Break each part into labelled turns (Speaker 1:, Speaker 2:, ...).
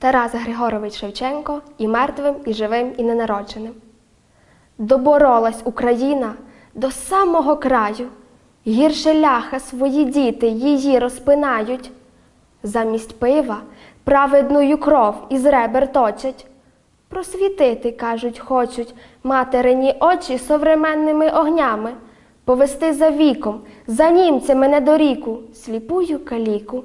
Speaker 1: Тарас Григорович Шевченко і мертвим, і живим, і ненародженим. Доборолась Україна до самого краю, гірше ляха свої діти її розпинають. Замість пива праведною кров із ребер точать. Просвітити, кажуть, хочуть материні очі современними огнями, повести за віком, за німцями недоріку, сліпую каліку.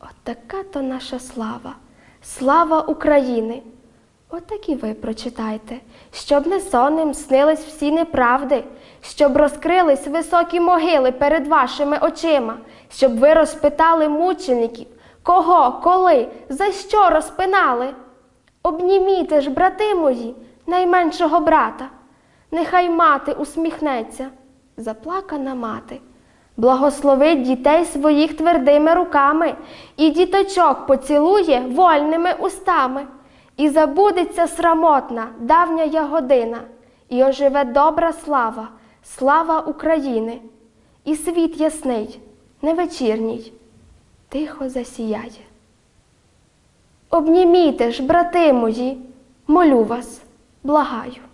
Speaker 1: От така то наша слава, слава України. Отак і ви прочитайте, щоб не сонним снились всі неправди, щоб розкрились високі могили перед вашими очима, щоб ви розпитали мучеників, кого, коли, за що розпинали. Обніміте ж, брати мої, найменшого брата, нехай мати усміхнеться, заплакана мати. Благословить дітей своїх твердими руками, і діточок поцілує вольними устами, і забудеться срамотна давня я година, і оживе добра слава, слава України, і світ ясний, не вечірній, тихо засіяє. Обніміте ж, брати мої, молю вас, благаю.